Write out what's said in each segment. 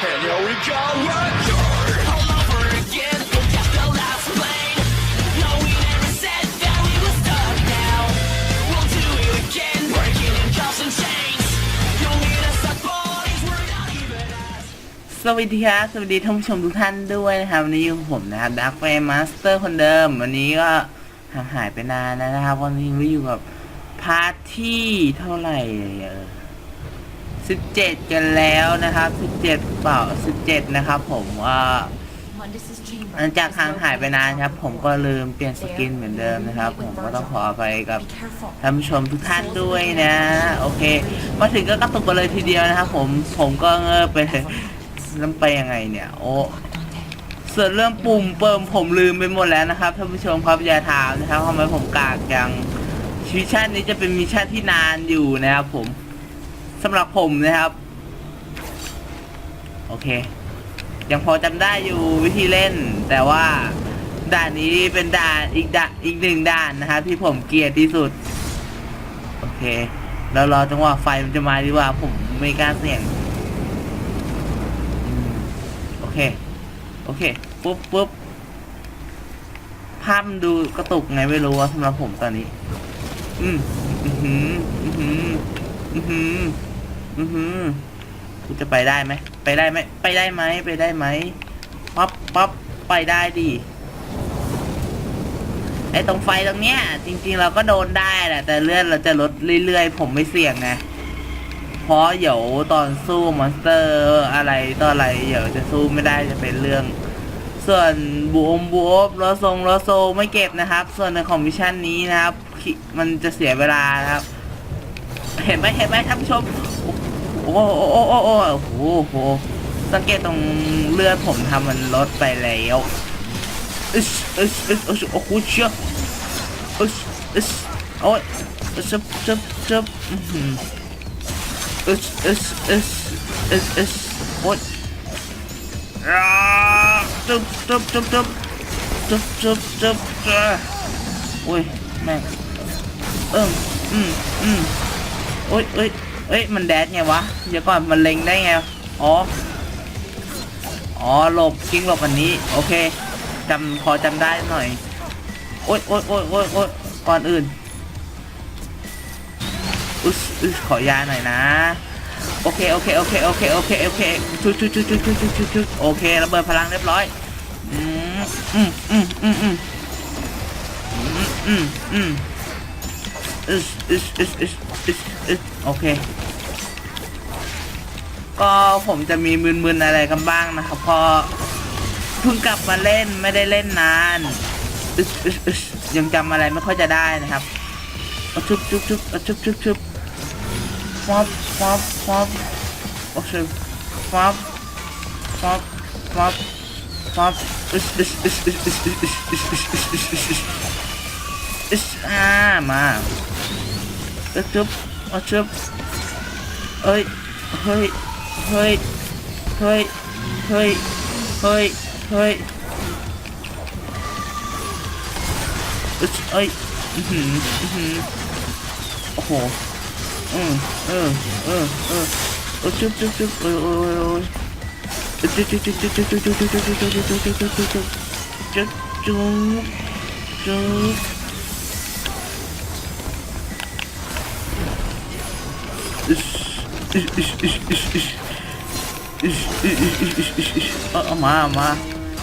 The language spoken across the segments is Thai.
And here we go again. all over again. Look at the last plane. No, we never said that we were stuck now. We'll do it again, breaking in cuffs and chains. You'll need us like boys, we're not even as สวัสดีครับสวัสดีท่านผู้ชมทุกท่านด้วยนะครับวันนี้อยู่กับผมนะครับดักแฟร์มาสเตอร์คนเดิม วันนี้ก็ห่างหายไปนานแล้วนะครับ วันนี้เราอยู่กับพาร์ทที่เท่าไหร่เออ สิบเจ็ดกันแล้วนะครับสิบเจ็ดเปล่าสิบเจ็ดนะครับผมว่าหลังจากห่างหายไปนานครับ ผมก็ลืมเปลี่ยนสกินเหมือนเดิมนะครับ ผมก็ต้องขออภัยกับท่านผู้ชมทุกท่านด้วยนะ โอเค มาถึงก็กระตุกไปเลยทีเดียวนะครับผมผมก็เงอไปเลยน้ำไปยังไงเนี่ย โอ้ส่วนเรื่องปุ่มเปิมผมลืมไปหมดแล้วนะครับท่านผู้ชมครับอย่าถามนะครับทำไมผมกากจังมิชชั่นนี้จะเป็นมิชชั่นที่นานอยู่นะครับผม สำหรับผมนะครับ โอเค ยังพอจำได้อยู่วิธีเล่น แต่ว่าด่านนี้เป็นด่านอีกด่านอีกหนึ่งด่านนะครับที่ผมเกลียดที่สุด โอเค แล้วรอจังหวะไฟมันจะมาดีกว่า ผมไม่กล้าเสี่ยงโอเค โอเคปุ๊บปุ๊บภาพมันดูกระตุกไงไม่รู้ว่าสำหรับผมตอนนี้ อืมอือหืออือหื อือหือกูจะไปได้ไหม ไปได้ไหม ไปได้ไหม ไปได้ไหมปั๊บปั๊บไปได้ดิไอ้ตรงไฟตรงเนี้ย จริง ๆ เราก็โดนได้แหละแต่เลือดเราจะลดเรื่อยๆ ผมไม่เสี่ยงไงเพราะเดี๋ยวตอนสู้มอนสเตอร์อะไรต่ออะไรเดี๋ยวจะสู้ไม่ได้จะเป็นเรื่อง ส่วนบูมบูฟโรทรงโรโซไม่เก็บนะครับ ส่วนในของมิชชั่นนี้นะครับ มันจะเสียเวลานะครับ เห็นไหมเห็นไหมท่านผู้ชม อ้โอ้โอ้โอ้โอ้โอ้โหโหสังเกตตรงเลือดผมทำมันลดไปแล้วอึชอึชอึชอึชโอ้โหเชี่ยอึชอึชโอ้ยชึบชึบชึบอึชอึชอึชอึชอึชโอ้ยจึ๊บจึ๊บจึ๊บจึ๊บจึ๊บจึ๊บจึ๊บโอ้ยแม่งเอิ่มอืมอืมโอ้ยโอ้ย เอ้ยมันแดดไงวะ เดี๋ยวก่อนมันเล็งได้ไง อ๋อ อ๋อหลบกิ้งหลบอันนี้ โอเคจำพอจำได้หน่อย โอ้ยโอ้ยโอ้ยโอ้ยโอ้ยก่อนอื่นอุ๊ยอุ๊ยขอยาหน่อยนะ โอเคโอเคโอเคโอเคโอเคโอเคชุดชุดชุดชุดชุดชุดชุดชุดโอเคระเบิดพลังเรียบร้อย อืมอืมอืมอืมอืมอืมอืมอืมอึสอึสอึสอึสอึสอึส โอเค ก็ผมจะมีมึนๆอะไรกันบ้างนะครับเพอเพิ่งกลับมาเล่นไม่ได้เล่นนานยังจำอะไรไม่ค่อยจะได้นะครับอชุบชุบชุบอชุบชุบชุบฟอบฟอบฟอบโอเคฟอบฟอบฟอบฟอบอึสอึสอึสอึสอึสอึสอึสอึสอึสอึสอึสอึสอึสอึสอ่ามาเอาชุบ เอาชุบเอ้ยเฮ้ยเฮ้ยเฮ้ยเฮ้ยเฮ้ยเฮ้ยอึสเอ้ยอือหืออือหือโอ้โหอืมเออเออเออเออจุ๊บจุ๊บจุ๊บโอ้ยโอ้ยโอ้ยโอ้ยจุ๊บจุ๊บจุ๊บจุ๊บจุ๊บจุ๊บจุ๊ เอามาเอามา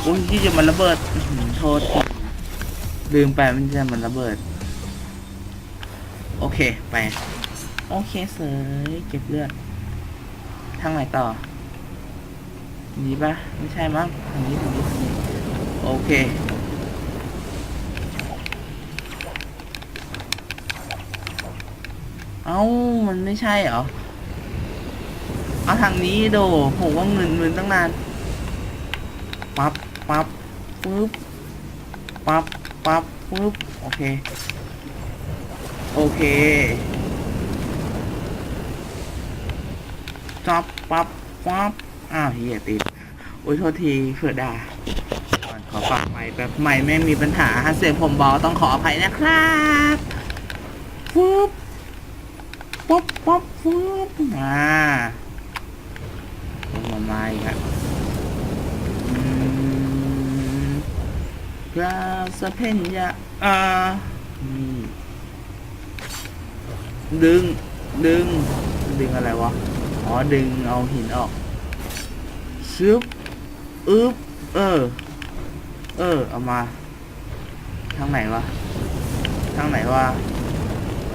โอ้ยที่จะมันระเบิดโทษลืมไปมันจะมันระเบิด โอเคไปโอเคเสยเก็บเลือดทางไหนต่อนี้ปะไม่ใช่มั้งนี้ทางนี้ทางนี้โอเค เอ้ามันไม่ใช่เหรอ เอาทางนี้โดผมว่าเงินเงินตั้งนาน ปั๊บปั๊บปึ๊บ ปั๊บปั๊บปึ๊บ โอเค โอเคจับปั๊บปั๊บอ้าวเฮียติดโอ้ยโทษทีเผื่อด่าขอปรับใหม่แบบใหม่ไม่มีปัญหาเสียงผมเบาต้องขออภัยนะครับปึ๊บ ป๊บป๊บป๊บอ่ามามาอีกครับกราสะเพนยาอ่าดึง ดึง ดึงอะไรวะ อ๋อ ดึงเอาหินออกชึบอึบเออ เออ เอามา ทางไหนวะ ทางไหนวะ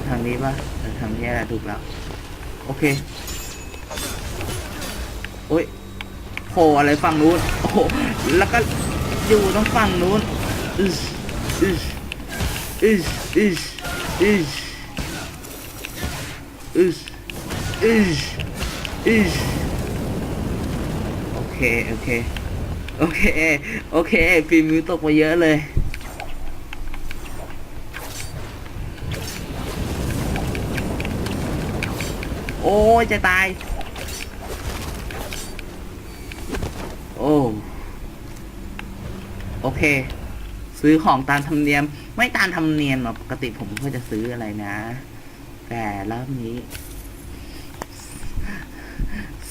ทางนี้ปะ ทางนี้แหละถูกแล้ว โอเค โอ้ยโผล่อะไรฝั่งนู้น โอ้แล้วก็อยู่ตรงฝั่งนู้นอิชอิชอิชอิชอิชอิชอิชอิชโอเค โอเค โอเค โอเคฟิล์มมิวตกไปเยอะเลย โอ้ยจะตาย โอ้โอเค ซื้อของตามธรรมเนียม ไม่ตามธรรมเนียมหรอกปกติผมก็จะซื้ออะไรนะ แต่รอบนี้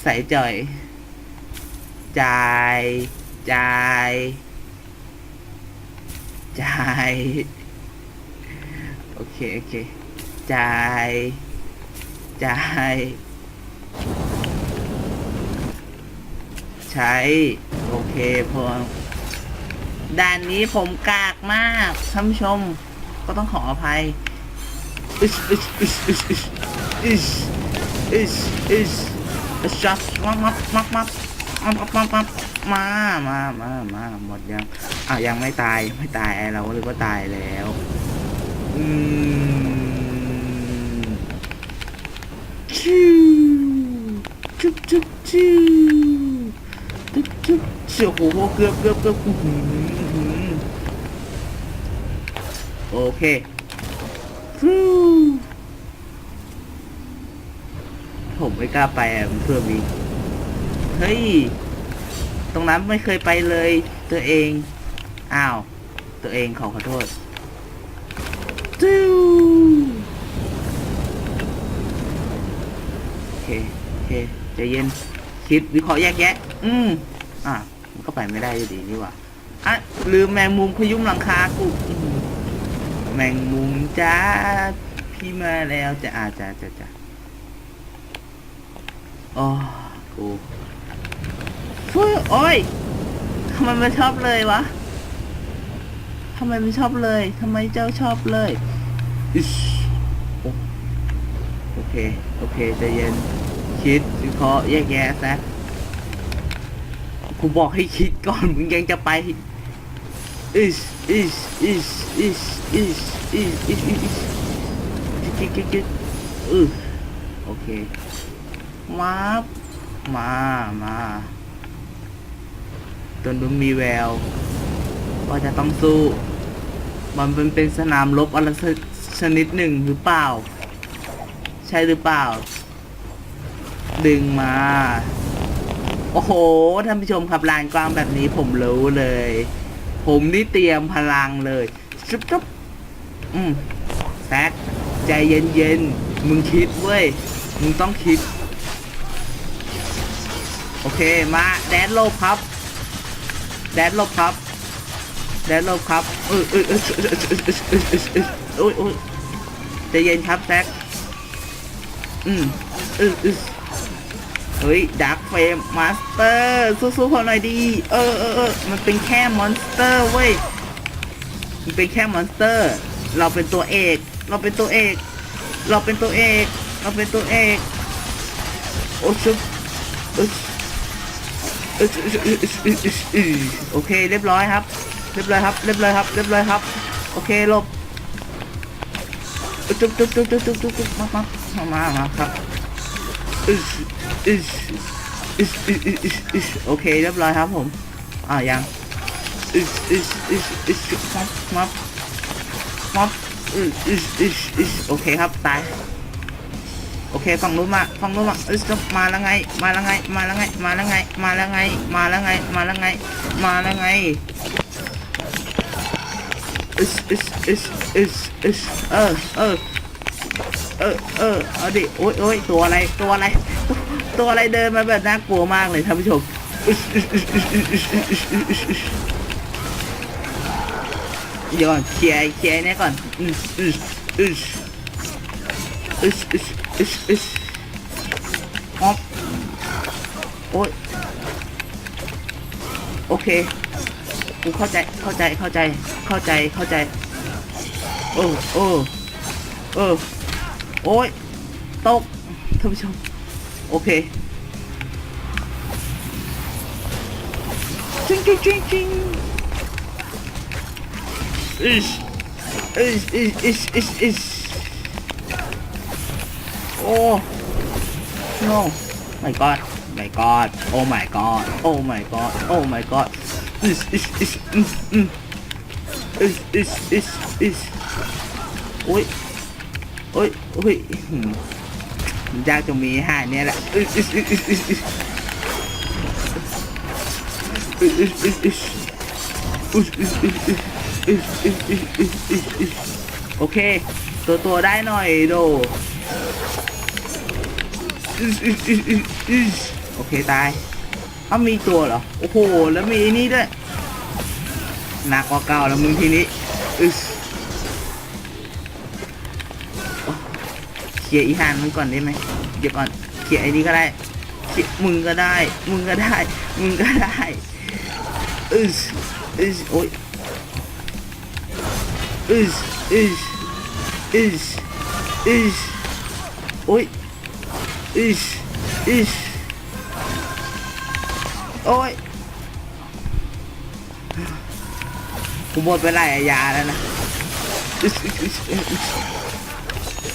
ใส่จ่อยจ่ายจ่ายจ่ายโอเค โอเคจ่าย จ่ายใช้ โอเคพอด่านนี้ผมกากมากท่านผู้ชม ก็ต้องขออภัยอิชอิชอิชอิชอิชอิชอิชอิชอิชจับมับมับมับมับมับมับมับมับมามามามาหมดยังอะยังไม่ตายไม่ตายเราก็เลยว่าตายแล้ว อืม ชิวจุ๊บจุ๊บชิวจุ๊บจุ๊บชิวโอ้โหเกือบเกือบเกือบอื้อหืออื้อหือโอเคฟิวผมไม่กล้าไปอะเพื่อมีเฮ้ย ตรงนั้นไม่เคยไปเลย ตัวเอง อ้าว ตัวเองขอขอโทษ ติ้ว โอเคโอเคใจเย็น คิดวิเคราะห์แยกแยะ อืมอะมันก็ไปไม่ได้ดีนี่ว่าอะลืมแมงมุมพยุงหลังคากูแมงมุมจ้าพี่มาแล้วจะอาจะจะจะโอ้กูเฮ้ยโอ้ยทำไมมันชอบเลยวะทำไมมันชอบเลยทำไมเจ้าชอบเลยอิชโอ โอเค โอเคใจเย็น คิดวิเคราะห์แยกแยะซะกูบอกให้คิดก่อนมึงยังจะไปอิชอิชอิชอิชอิชอิชอิชอิชอิชคิดคิดคิดอือโอเคมามามาตนู้นมีแววว่าจะต้องสู้ มันเป็นเป็นสนามรบอะไรชนิดหนึ่งหรือเปล่า ใช่หรือเปล่า ดึงมา โอ้โห ท่านผู้ชมครับลานกว้างแบบนี้ผมรู้เลย ผมนี่เตรียมพลังเลยชุบชุบอืมแซกใจเย็นเย็นๆ มึงคิดเว้ย มึงต้องคิด โอเค มา แดนโลบครับ แดนโลบครับ แดนโลบครับเออเออเออเออเออเออเออเออโอ้ยโอ้ยใจเย็นครับแซก อืมเออเออเฮ้ยดักเฟมมาสเตอร์สู้ๆเขาหน่อยดี เออเออเออมันเป็นแค่มอนสเตอร์เว้ยมันเป็นแค่มอนสเตอร์ เราเป็นตัวเอก เราเป็นตัวเอก เราเป็นตัวเอก เราเป็นตัวเอกโอ้ชุบเออเออเออเออเออเออเออโอเคเรียบร้อยครับ เรียบร้อยครับ เรียบร้อยครับ เรียบร้อยครับ โอเคลบจุ๊บจุ๊บจุ๊บจุ๊บจุ๊บจุ๊บจุ๊บมามา มามามาครับอิชอิชอิชอิชอิชอิชอิชโอเคเรียบร้อยครับผมอ่ายังอิชอิชอิชอิชมามามาอิชอิชอิชอิชโอเคครับตายโอเคฝั่งนู้นมาฝั่งนู้นมาเอ้ยจะมาแล้วไง มาแล้วไง มาแล้วไง มาแล้วไง มาแล้วไง มาแล้วไง มาแล้วไง มาแล้วไงอิสอิสอิสอิสอิสเออเออ เออเออเอาดิโอ้ยโอ้ยตัวอะไรตัวอะไร ตัวอะไรเดินมาแบบน่ากลัวมากเลยท่านผู้ชมเดี๋ยวก่อนเคลียร์เคลียร์เนี่ยก่อนอืออืออืออืออืออืออืออ๊อโอ้ยโอเคกูเข้าใจเข้าใจเข้าใจเข้าใจเข้าใจโอ้โอ้เออ โอ้ย ตก ท่านผู้ชม โอเคจริงจริงจริงจริงอิชอิชอิชอิชอิชอิชโอ้ no my god my god oh my god oh my god oh my god อิชอิชอิชอืมอืมอิชอิชอิชอิชโอ้ย โอ้ยโอ้ยมันยากจะมีห่าเนี่ยแหละโอเค ตัวตัวได้หน่อยโดโอเคตายเอามีตัวเหรอ โอ้โห แล้วมีนี่ด้วยหนักกว่าเก่าแล้วมึงทีนี้อึ๊ ลียร์อีหานมันก่อนได้ไหมเดี๋ยวก่อนเคลียร์ไอ้นี้ก็ได้เขียร์มึงก็ได้ มึงก็ได้ มึงก็ได้อึสอึสโอ้ยอึสอึสอึสอึสโอ้ยอึสอึสโอ้ยกูหมดไปหลายยาแล้วนะอึสอึสอึส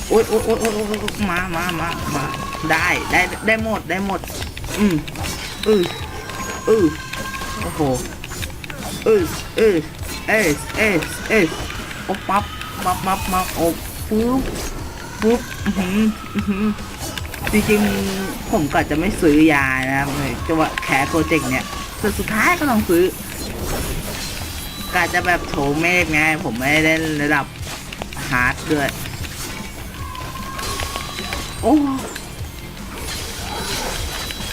โอ๊ยโอ๊ยโอ๊ยโอ๊ยโอ๊ยมามามามาได้ได้ได้หมดได้หมด อืมอืออือโอ้โหอืออือเอสเอสเอสโอ้ปั๊บปั๊บปั๊บปั๊บโอ้ปุ๊บปุ๊บอือหืออื้อหือจริงๆผมก็จะไม่ซื้อยานะครับจะว่าแคร์โปรเจกต์เนี่ยแต่สุดท้ายก็ต้องซื้อกาจะแบบโชว์เมฆไงผมไม่ได้เล่นระดับฮาร์ดด้วย โอ้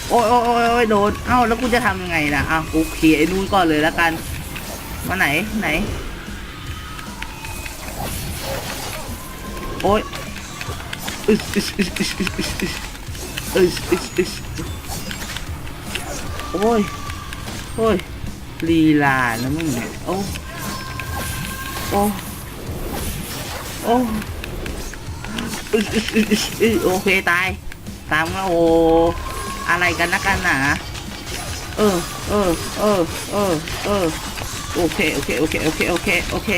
โอ้ยโอ้ยโอ้ยโดน เอ้าแล้วกูจะทำยังไงล่ะอ้ากูเคลียร์ไอ้นู่นก่อนเลยแล้วกัน มาไหนไหน โอ้ยอึสอึสอึสอึสอึสอึสอึสอึสอึสอึสโอ้ย โอ้ยลีลานะมึงเนี่ยโอ้ โอ้ โอ้ อึ๊ดอึ๊ดอึ๊ดอึ๊ดอึ๊ดโอเคตายตามแล้วโออะไรกันนะกันหนาเออเออเออเออเออโอเคโอเคโอเคโอเคโอเคโอเค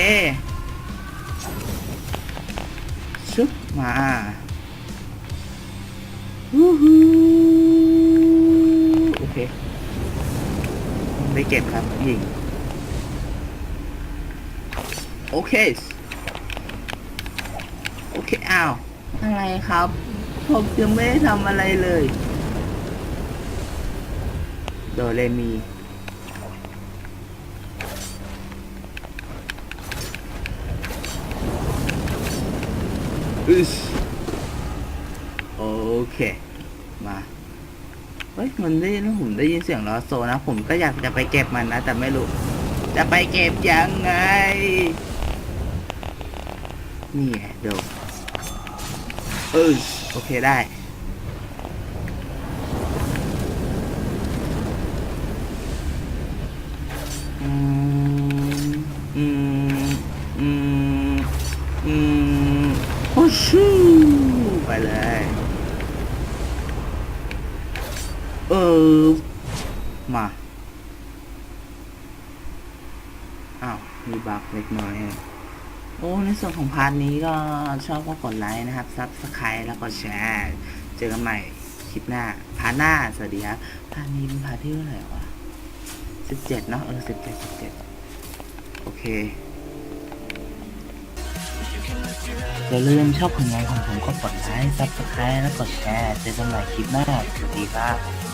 ชึบมาวู้ฮู้โอเคไม่เก็บครับยิงโอเค โอเคอ้าว อะไรครับ ผมยังไม่ได้ทำอะไรเลย โดเรมีอึสโอเค มา เฮ้ย มันได้ยินผมได้ยินเสียงลอโซนะ ผมก็อยากจะไปเก็บมันนะ แต่ไม่รู้ จะไปเก็บยังไง นี่ไงเดี๋ยว เออโอเคได้ อืม อืม อืม อืม โอ้ชูไปเลย เออ มา อ้าว มีบักเล็กน้อยอะ ส่วนของพาร์ทนี้ก็ชอบก็กดไลค์นะครับซับสไครต์แล้วก็แชร์เจอกันใหม่คลิปหน้าพาร์ทหน้า สวัสดีครับพาร์ทนี้เป็นพาร์ทที่เท่าไหร่วะสิบเจ็ดเนาะเออสิบเจ็ดสิบเจ็ดโอเคอย่าลืมชอบผลงานของผมก็กดไลค์ซับสไครต์แล้วกดแชร์เจอกันใหม่คลิปหน้าสวัสดีครับ